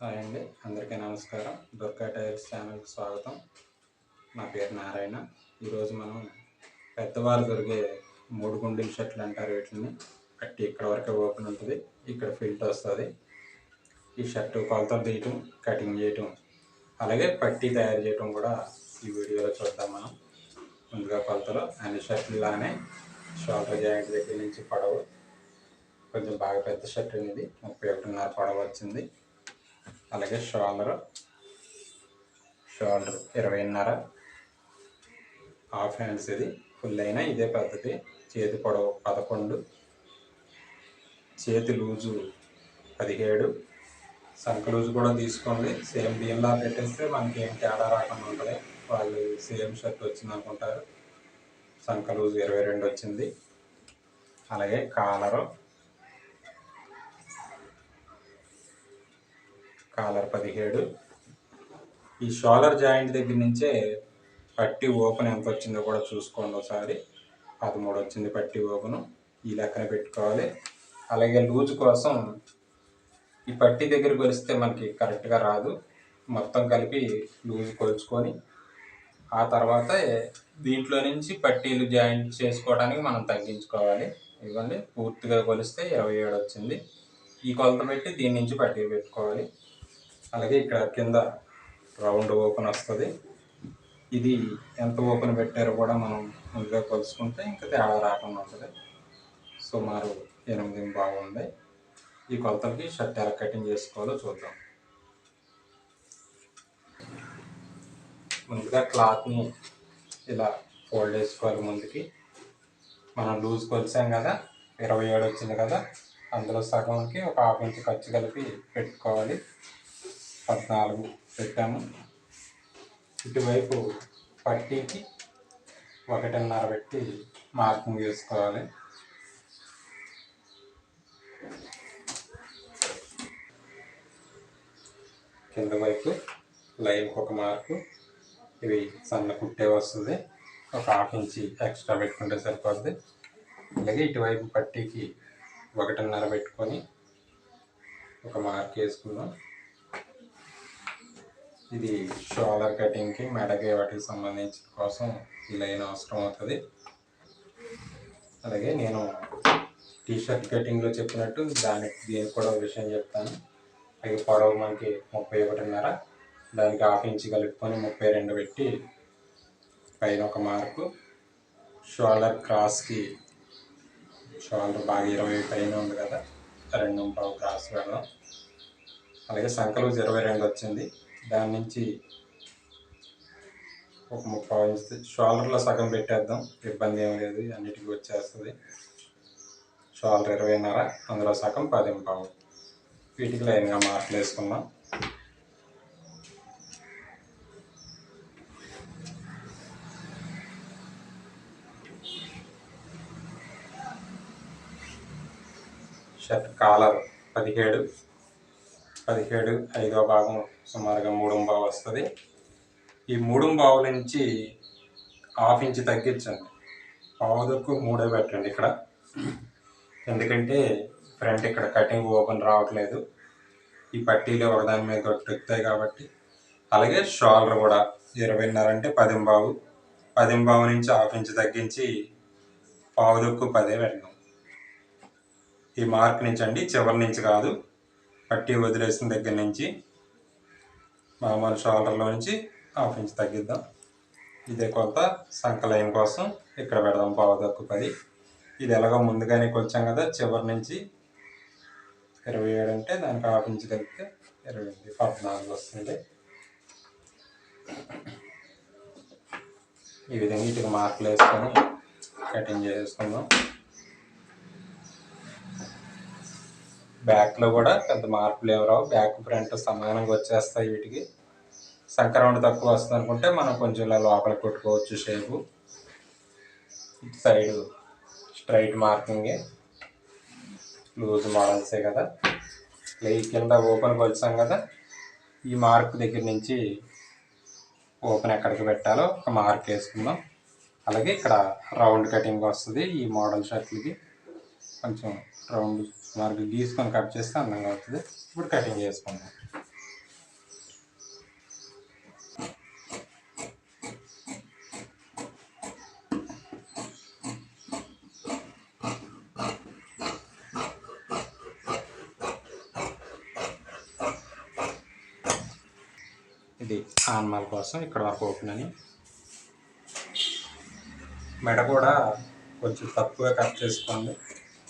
Hi అండి. అందరికీ నమస్కారం. దుర్గా టైల్స్ ఛానల్కి స్వాగతం. నా పేరు నారాయణ. ఈరోజు మనం పెద్దవారు దొరికే మూడు గుండెల షర్ట్లు అంటారు వీటిని. కట్టి ఇక్కడ వరకే ఓపెన్ ఉంటుంది. ఇక్కడ ఫిల్ట్ వస్తుంది. ఈ షర్టు కొలతలు తీయటం కటింగ్ చేయటం అలాగే పట్టీ తయారు చేయటం కూడా ఈ వీడియోలో చూద్దాం మనం. ముందుగా కొలతలు. అన్ని షర్ట్లలానే షోల్డర్ జాయింట్ దగ్గర నుంచి పొడవు. కొంచెం బాగా పెద్ద షర్ట్ అనేది ముప్పై ఒకటిన్నర పొడవు వచ్చింది. అలాగే షోల్డర్. షోల్డర్ ఇరవైన్నర. హాఫ్ హ్యాండ్స్ ఇది. ఫుల్ అయినా ఇదే పద్ధతి. చేతి పొడవు పదకొండు. చేతి లూజు పదిహేడు. సంఖ లూజు కూడా తీసుకోండి. సేమ్ దీనిలా పెట్టేస్తే మనకి ఏం తేడా రాకుండా ఉంటుంది. వాళ్ళు సేమ్ షర్ట్ వచ్చింది అనుకుంటారు. సంఖ లూజు ఇరవై రెండు వచ్చింది. అలాగే కాలరు కాలర్ పదిహేడు. ఈ షోలర్ జాయింట్ దగ్గర నుంచే పట్టి ఓపెన్ ఎంత వచ్చిందో కూడా చూసుకోండి ఒకసారి. పదమూడు వచ్చింది పట్టి ఓపెన్. ఈ లెక్కన పెట్టుకోవాలి. అలాగే లూజ్ కోసం ఈ పట్టి దగ్గర కొలిస్తే మనకి కరెక్ట్గా రాదు. మొత్తం కలిపి లూజ్ కొలుచుకొని ఆ తర్వాత దీంట్లో నుంచి పట్టీలు జాయింట్ చేసుకోవడానికి మనం తగ్గించుకోవాలి. ఇవ్వండి. పూర్తిగా కొలిస్తే ఇరవై ఏడు వచ్చింది. ఈ కొలత పెట్టి దీని నుంచి పట్టీ పెట్టుకోవాలి. అలాగే ఇక్కడ కింద రౌండ్ ఓపెన్ వస్తుంది. ఇది ఎంత ఓపెన్ పెట్టారో కూడా మనం ముందుగా కొలుసుకుంటే ఇంకా తేడా రాకుండా ఉంటుంది. సుమారు ఎనిమిది బాగుంది. ఈ కొలతలకి షర్ట్ ఎలా కటింగ్ చేసుకోవాలో చూద్దాం. ముందుగా క్లాత్ని ఇలా ఫోల్డ్ చేసుకోవాలి ముందుకి. మనం లూజ్ కొలిసాం కదా ఇరవై ఏడు వచ్చింది కదా అందులో సగంకి ఒక హాఫ్ ఇంచ్ ఖర్చు కలిపి పెట్టుకోవాలి. పద్నాలుగు పెట్టాము. ఇటువైపు పట్టీకి ఒకటిన్నర పెట్టి మార్కింగ్ చేసుకోవాలి. కింద వైపు లైన్కి ఒక మార్కు. ఇవి సన్న కుట్టే వస్తుంది. ఒక హాఫ్ ఇంచి ఎక్స్ట్రా పెట్టుకుంటే సరిపోద్ది. అలాగే ఇటువైపు పట్టీకి ఒకటిన్నర పెట్టుకొని ఒక మార్క్ వేసుకుందాం. ఇది షోల్డర్ కటింగ్కి మెడకి వాటికి సంబంధించిన కోసం ఈ లైన్ అవసరం అవుతుంది. అలాగే నేను టీషర్ట్ కటింగ్లో చెప్పినట్టు దానికి దీనికి కూడా విషయం చెప్తాను. అలాగే పొడవు మనకి ముప్పై ఒకటిన్నర దానికి హాఫ్ ఇంచ్ కలుపుకొని ముప్పై రెండు పెట్టి పైన ఒక మార్కు. షోల్డర్ క్రాస్కి షోల్డర్ బాగా ఇరవై పైన ఉంది కదా రెండు పావు క్రాస్ వెళ్ళడం అలాగే సంకలు ఇరవై రెండు వచ్చింది. దాని నుంచి ఒక ముప్పై ఇంచ్ షోల్డర్లో సగం పెట్టేద్దాం. ఇబ్బంది ఏం లేదు. అన్నిటికీ వచ్చేస్తుంది. షోల్డర్ ఇరవైన్నర అందులో సగం పదింపావు. వీటికి లైన్గా మార్కులు వేసుకుందాం. షర్ట్ కాలర్ పదిహేడు. పదిహేడు ఐదో భాగం సుమారుగా మూడు బావు వస్తుంది. ఈ మూడు బావుల నుంచి హాఫ్ ఇంచ్ తగ్గించండి. పావుదకు మూడే పెట్టండి ఇక్కడ. ఎందుకంటే ఫ్రంట్ ఇక్కడ కటింగ్ ఓపెన్ రావట్లేదు. ఈ పట్టీలు ఒకదాని మీద ఒకటి కాబట్టి. అలాగే షోల్డర్ కూడా ఇరవైన్నర అంటే పదింబావు పదింబావు నుంచి హాఫ్ ఇంచ్ తగ్గించి పావుదొక్కు పదే పెట్టడం. ఈ మార్క్ నుంచి అండి చివరి నుంచి కాదు. పట్టి వదిలేసిన దగ్గర నుంచి మామూలు షోల్డర్లో నుంచి హాఫ్ ఇంచ్ తగ్గిద్దాం. ఇదే కొలత సంక లైన్ కోసం ఇక్కడ పెడదాం పావుదక్కు పది. ఇది ఎలాగో ముందుగానే కొలిచాం కదా చివరి నుంచి ఇరవై ఏడు అంటే దానికి హాఫ్ ఇంచ్ కలిపితే ఇరవై ఎనిమిది పద్నాలుగు వస్తుంది. ఈ విధంగా ఇటుకు మార్కులు వేసుకొని కటింగ్ చేసుకుందాం. బ్యాక్లో కూడా పెద్ద మార్పులు ఏమి రావు. బ్యాక్ ఫ్రంట్ సమానంగా వచ్చేస్తాయి వీటికి. సంక్రమణ తక్కువ వస్తుంది అనుకుంటే మనం కొంచెం ఇలా లోపల కొట్టుకోవచ్చు షేపు. ఇటు సైడ్ స్ట్రైట్ మార్కింగే. లూజ్ మోడల్సే కదా. ఈ కింద ఓపెన్కి వచ్చాం కదా. ఈ మార్క్ దగ్గర నుంచి ఓపెన్ ఎక్కడికి పెట్టాలో ఒక మార్క్ వేసుకుందాం. అలాగే ఇక్కడ రౌండ్ కటింగ్ వస్తుంది ఈ మోడల్ షర్ట్లకి. కొంచెం రౌండ్ మనకి గీసుకొని కట్ చేస్తే అందంగా అవుతుంది. ఇప్పుడు కటింగ్ చేసుకుందాం. ఇది ఆన్మాల కోసం ఇక్కడ వరకు ఓపెన్ అని. మెడ కూడా కొంచెం తక్కువగా కట్ చేసుకోండి.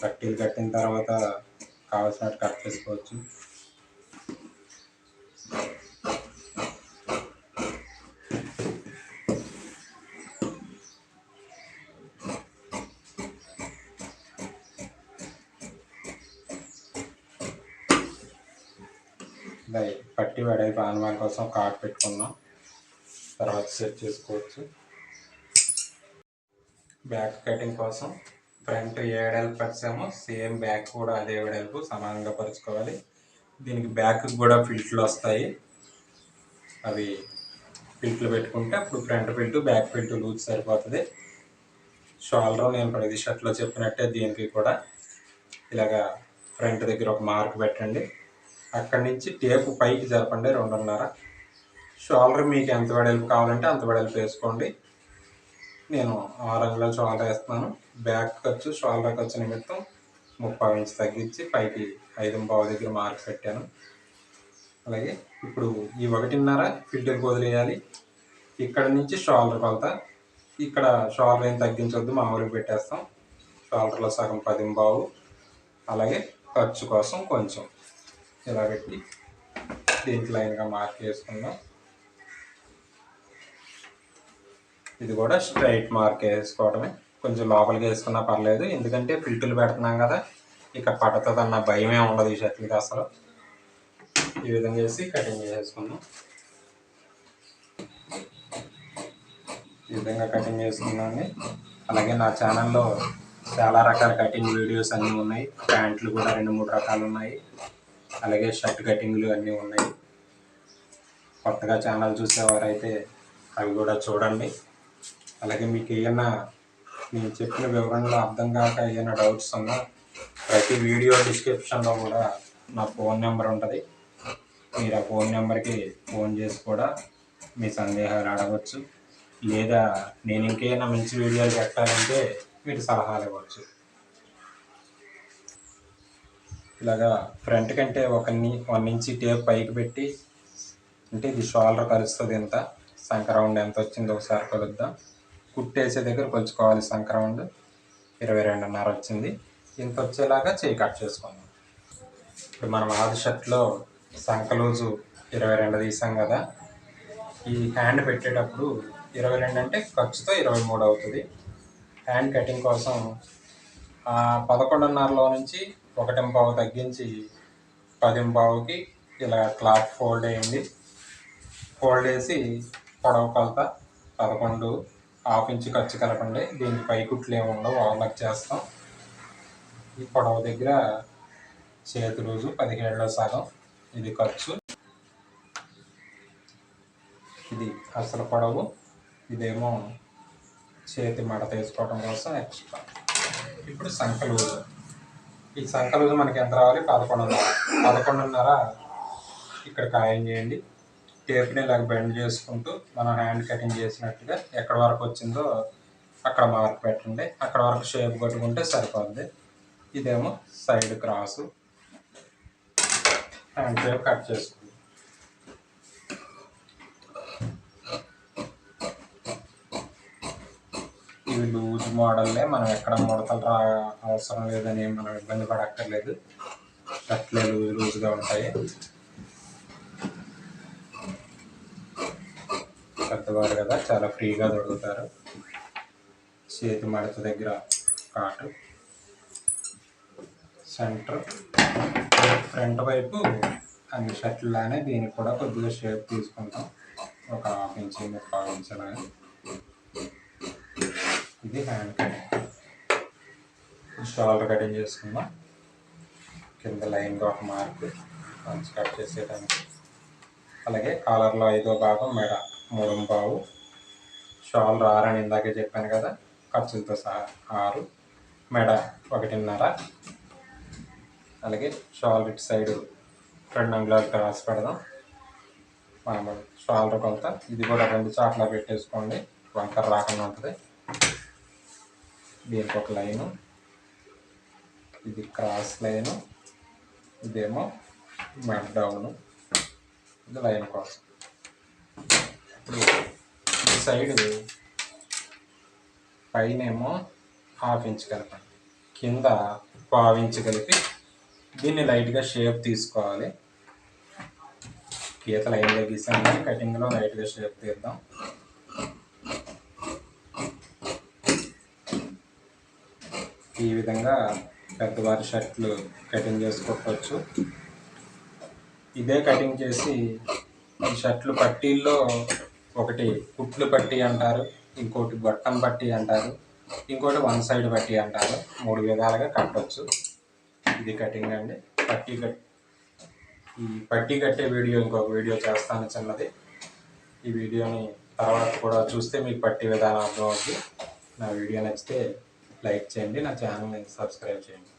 పట్టీలు కట్టిన తర్వాత కావాల్సినట్టు కట్ చేసుకోవచ్చు. పట్టి వెడల్పు ఆనమాల కోసం కాట్ పెట్టుకున్నాం. తర్వాత సెట్ చేసుకోవచ్చు. బ్యాక్ కటింగ్ కోసం ఫ్రంట్ ఏ వెడల్పు పరిచామో సేమ్ బ్యాక్ కూడా అదే వెడల్పు సమానంగా పరుచుకోవాలి. దీనికి బ్యాక్ కూడా ఫిల్ట్లు వస్తాయి. అవి ఫిల్ట్లు పెట్టుకుంటే అప్పుడు front fit back fit loose సరిపోతుంది. షోల్డర్ నేను ప్రతి షర్ట్లో చెప్పినట్టే దీనికి కూడా. ఇలాగా ఫ్రంట్ దగ్గర ఒక మార్క్ పెట్టండి. అక్కడి నుంచి టేపు పైకి జరపండి రెండున్నర. షోల్డర్ మీకు ఎంత వెడల్పు కావాలంటే అంత వెడల్పు వేసుకోండి. నేను ఆరు అంగుళాల షోల్డర్ వేస్తున్నాను. బ్యాక్ ఖర్చు షోల్డర్ ఖర్చు నిమిత్తం ముప్పై ఇంచ్ తగ్గించి పైకి ఐదు బావు దగ్గర మార్క్ పెట్టాను. అలాగే ఇప్పుడు ఈ ఒకటిన్నర ఫిల్టర్ వదిలేయాలి ఇక్కడ నుంచి షోల్డర్ కొలత. ఇక్కడ షోల్డర్ ఏం తగ్గించొద్దు మామూలుగా పెట్టేస్తాం. షోల్డర్లో సగం పది బావు అలాగే ఖర్చు కోసం కొంచెం. ఇలా పెట్టి దీంట్లో లైన్గా మార్క్ చేసుకుందాం. ఇది కూడా స్ట్రైట్ మార్క్ వేసుకోవడమే. కొంచెం లోపలికి వేసుకున్నా పర్లేదు. ఎందుకంటే ఫిల్టర్లు పెడుతున్నాం కదా ఇక పడుతుంది అన్న భయమే ఉండదు ఈ షర్ట్లకి అసలు. ఈ విధంగా వేసి కటింగ్ చేసుకున్నాం ఈ విధంగా కటింగ్ చేసుకున్నాను. అలాగే నా ఛానల్లో చాలా రకాల కటింగ్ వీడియోస్ అన్నీ ఉన్నాయి. ప్యాంట్లు కూడా రెండు మూడు రకాలు ఉన్నాయి. అలాగే షర్ట్ కటింగ్లు అన్నీ ఉన్నాయి. కొత్తగా ఛానల్ చూసేవారైతే అవి కూడా చూడండి. అలాగే మీకు ఏమైనా నేను చెప్పిన వివరణలో అర్థం కాక ఏమైనా డౌట్స్ ఉన్నా ప్రతి వీడియో డిస్క్రిప్షన్లో కూడా నా ఫోన్ నెంబర్ ఉంటుంది. మీరు ఆ ఫోన్ నెంబర్కి ఫోన్ చేసి కూడా మీ సందేహాలు అడగవచ్చు లేదా నేను ఇంకేమైనా మంచి వీడియోలు పెట్టాలంటే మీరు సలహాలు ఇవ్వచ్చు. ఇలాగా ఫ్రంట్ కంటే ఒక వన్ ఇంచి టేప్ పైకి పెట్టి అంటే ఇది షోల్డర్ కలుస్తుంది ఎంత సంక్రౌండ్ ఎంత వచ్చిందో ఒకసారి కలుద్దాం. కుట్టేసే దగ్గర కొలుచుకోవాలి సంక్రౌండ్ ఇరవై రెండున్నర వచ్చింది. ఇంత వచ్చేలాగా చేయి కట్ చేసుకుందాం. ఇప్పుడు మనం ఆది షర్ట్లో సంక లూజు ఇరవై రెండు తీసాం కదా. ఈ హ్యాండ్ పెట్టేటప్పుడు ఇరవై రెండు అంటే ఖర్చుతో ఇరవై మూడు అవుతుంది. హ్యాండ్ కటింగ్ కోసం పదకొండున్నరలో నుంచి ఒకటి పావు తగ్గించి పది పావుకి ఇలా క్లాత్ ఫోల్డ్ అయింది ఫోల్డ్ వేసి పొడవు కొలత పదకొండు హాఫ్ ఇంచ్ ఖర్చు కలపండి. దీనికి పై కుట్లు ఏమి ఉండవు. ఓవర్లాక్ చేస్తాం. ఈ పొడవు దగ్గర చేతి రోజు పదిహేడులో సగం. ఇది ఖర్చు. ఇది అసలు పొడవు. ఇదేమో చేతి మడత వేసుకోవడం కోసం ఎక్స్ట్రా ఇప్పుడు సంఖ లూజు ఈ సంఖ లూజు మనకి ఎంత రావాలి? పదకొండున్నర. పదకొండున్నర ఇక్కడ ఖాయం చేయండి. టేప్ని ఇలాగ బెండ్ చేసుకుంటూ మనం హ్యాండ్ కటింగ్ చేసినట్టుగా ఎక్కడ వరకు వచ్చిందో అక్కడ మార్క్ పెట్టండి. అక్కడ వరకు షేప్ కట్టుకుంటే సరిపోద్ది. ఇదేమో side cross. Hand shape cut చేసుకుంటాం ఇవి లూజ్ మోడల్లే మనం ఎక్కడ ముడతలు రా అవసరం లేదని మనం ఇబ్బంది పడక్కర్లేదు. అట్లే లూజ్ లూజ్గా ఉంటాయి. పెద్దవారు కదా చాలా ఫ్రీగా దొరుకుతారు. చేతి మడత దగ్గర కాటు. సెంటర్. ఫ్రంట్ వైపు అన్ని షర్ట్లానే దీనికి కూడా కొద్దిగా షేప్ తీసుకుంటాం. ఒక హాఫ్ ఇంచ్ ముప్పై ఇంచ్ అలాగా ఇది హ్యాండ్ కటింగ్. షోల్డర్ కటింగ్ చేసుకుందాం. కింద లైన్గా ఒక మార్క్. మంచి కట్ చేసేదానికి అలాగే కాలర్లో ఐదో భాగం మెడ. మూడు షాల్ ఆరు అని ఇందాకే చెప్పాను కదా ఖర్చులతో సహా ఆరు. మెడ ఒకటిన్నర. అలాగే షాల్ ఇటు సైడు రెండు అంగుళాలు క్రాస్ పెడదాం. మనం షాల్ కొలత ఇది కూడా రెండు చాట్ల పెట్టేసుకోండి. వంకర రాకుండా ఉంటుంది. దీనికి ఒక లైను. ఇది క్రాస్ లైను. ఇదేమో మెడ్ డౌను. ఇది లైన్ కోసం. ఇప్పుడు ఈ సైడ్ పైనేమో హాఫ్ ఇంచ్ కలపండి కింద పావు ఇంచ్ కలిపి దీన్ని లైట్గా షేప్ తీసుకోవాలి. గీత లైన్గా గీసాం కటింగ్లో లైట్గా షేప్ తీద్దాం. ఈ విధంగా పెద్దవారి షర్ట్లు కటింగ్ చేసుకోవచ్చు ఇదే కటింగ్ చేసి ఈ షర్ట్లు పట్టీల్లో ఒకటి కుట్లు పట్టి అంటారు ఇంకోటి గొట్టం పట్టి అంటారు ఇంకోటి వన్ సైడ్ పట్టి అంటారు. మూడు విధాలుగా కట్టవచ్చు ఇది కటింగ్ అండి. పట్టీ కట్ ఈ పట్టీ కట్టే వీడియో ఇంకొక వీడియో చేస్తాను చిన్నది. ఈ వీడియోని తర్వాత కూడా చూస్తే మీకు పట్టీ విధానం అర్థమవుతుంది నా వీడియో నచ్చితే లైక్ చేయండి నా ఛానల్ని సబ్స్క్రైబ్ చేయండి.